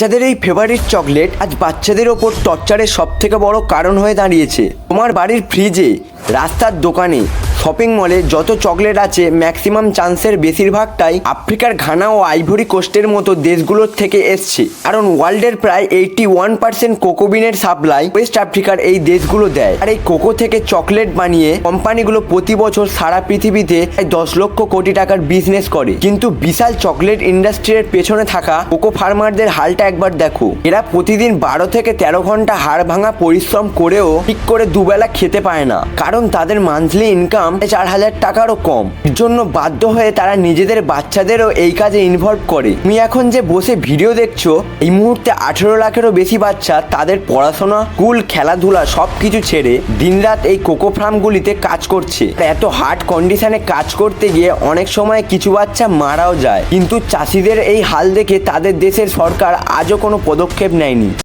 বাচ্চাদের এই favourite chocolate আজ বাচ্চাদের ওপর টর্চারের সব থেকে বড় কারণ হয়ে দাঁড়িয়েছে। তোমার বাড়ির ফ্রিজে রাস্তার দোকানে শপিং মলে যত চকলেট আছে, ম্যাক্সিমাম চান্সের বেশিরভাগটাই আফ্রিকার ঘানা ও আইভরি কোস্টের মতো দেশগুলোর থেকে এসছে। কারণ ওয়ার্ল্ডের প্রায় এইটি ওয়ান পার্সেন্ট কোকোবিনের সাপ্লাই ওয়েস্ট আফ্রিকার এই দেশগুলো দেয়। আর এই কোকো থেকে চকলেট বানিয়ে কোম্পানিগুলো প্রতি বছর সারা পৃথিবীতে প্রায় দশ লক্ষ কোটি টাকার বিজনেস করে। কিন্তু বিশাল চকলেট ইন্ডাস্ট্রির পেছনে থাকা কোকো ফার্মারদের হালটা একবার দেখো। এরা প্রতিদিন বারো থেকে তেরো ঘণ্টা হাড় ভাঙা পরিশ্রম করেও ঠিক করে দুবেলা খেতে পায় না। কারণ তাদের মান্থলি ইনকাম চার হাজার টাকারও কম। এর জন্য বাধ্য হয়ে তারা নিজেদের বাচ্চাদেরও এই কাজে ইনভলভ করে। তুমি এখন যে বসে ভিডিও দেখছ, এই মুহূর্তে আঠেরো লাখেরও বেশি বাচ্চা তাদের পড়াশোনা স্কুল খেলাধুলা সব কিছু ছেড়ে দিনরাত এই কোকো ফার্মগুলিতে কাজ করছে। এত হার্ড কন্ডিশনে কাজ করতে গিয়ে অনেক সময় কিছু বাচ্চা মারাও যায়। কিন্তু চাষিদের এই হাল দেখে তাদের দেশের সরকার আজও কোনো পদক্ষেপ নেয়নি।